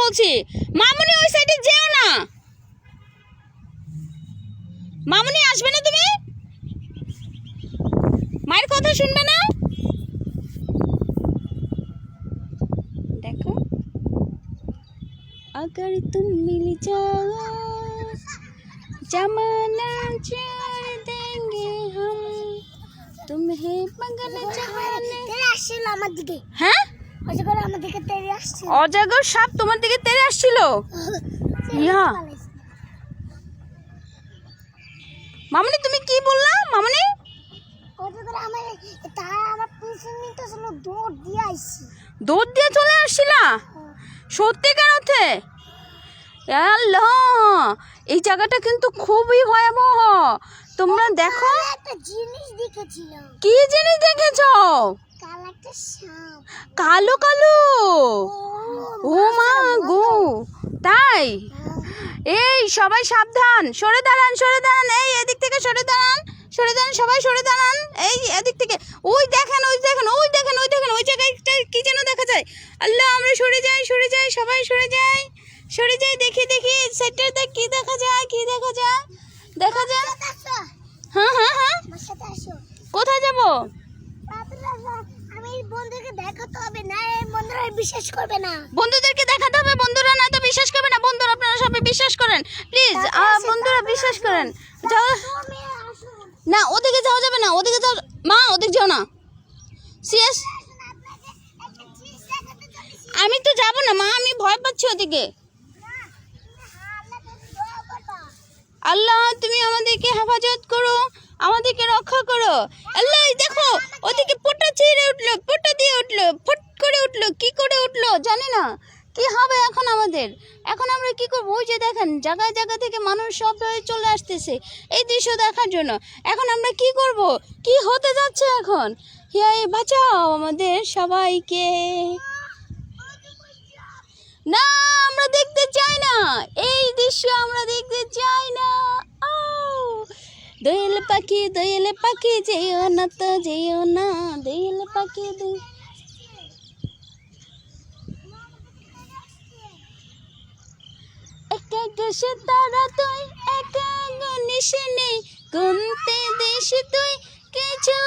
বলছি মামুনি ওই সাইডে যেও না মামুনি আসবে না তুমি মায়ের কথা শুনবে না দেখো अगर तुम मिल जाओ जमाना छोड़ देंगे हम तुम्हें पगल चाहने তেরে আসছিল আমার দিকে হ্যাঁ অজগর সাপ তোমার দিকে তেড়ে আসছিল? ইয়া মামনি তুমি কি বললা? মামনি? দৌড় দিয়ে আইছি। দৌড় দিয়ে চলে আসছিলা? সত্যিকার অর্থে? আল্লাহ! এই জায়গাটা কিন্তু খুবই ভয়াবহ। তোমরা দেখো। একটা জিনিস দেখেছিলাম। কি জিনিস দেখেছ? কাল কালো। ও মা গো। তাই? এই সবাই সাবধান। সরে দাঁড়ান সরে দাঁড়ান। এই এদিক থেকে সরে দাঁড়ান। সরে দাঁড়ান সবাই সরে দাঁড়ান। এই এদিক থেকে। ওই দেখেন ওই দেখেন ওই দেখেন ওই দেখেন ওই জায়গায় কি যেন দেখা যায়। আল্লাহ আমরা সরে যাই সরে যাই সবাই সরে যাই। সরে যাই দেখি দেখি সেটার দেখ কি দেখা যায় কি দেখা যায়? দেখা যায়? হ্যাঁ হ্যাঁ হ্যাঁ। কোথায় যাব? এই বন্ধুকে দেখাতে হবে না এই বন্ধুরা বিশ্বাস করবে না। বন্ধুদেরকে দেখাতে হবে বন্ধুরা না তো বিশ্বাস করবে না। বন্ধুরা আপনারা সবাই বিশ্বাস করেন। প্লিজ বন্ধুরা বিশ্বাস করেন। যাও। না ওদিকে যাওয়া যাবে না ওদিকে যাও। মা ওদিকে যাও না। সিএস আপনাকে একটা জিনিস দেখাতে চলেছি আমি তো যাব না মা আমি ভয় পাচ্ছি ওদিকে। আল্লাহ তুমি আমাদেরকে হেফাজত করো আমাদেরকে রক্ষা করো। আল্লাহ দেখো ওদিকে না? কি হবে এখন আমাদের? এখন আমরা কি করব? ওই যে দেখেন, জায়গায় জায়গা থেকে মানুষ সব চলে আসতেছে এই দৃশ্য দেখার জন্য। এখন আমরা কি করব? কি হতে যাচ্ছে এখন? হে বাঁচাও আমাদের সবাইকে। না, আমরা দেখতে চাই না। এই দৃশ্য আমরা দেখতে চাই না! দোয়েল পাখি দোয়েল পাখি, যেও না তো যেও না। দোয়েল পাখি, দোয়েল শেষে তারা তুই একা গুনিস নেই কমতে দেশ তুই কিছু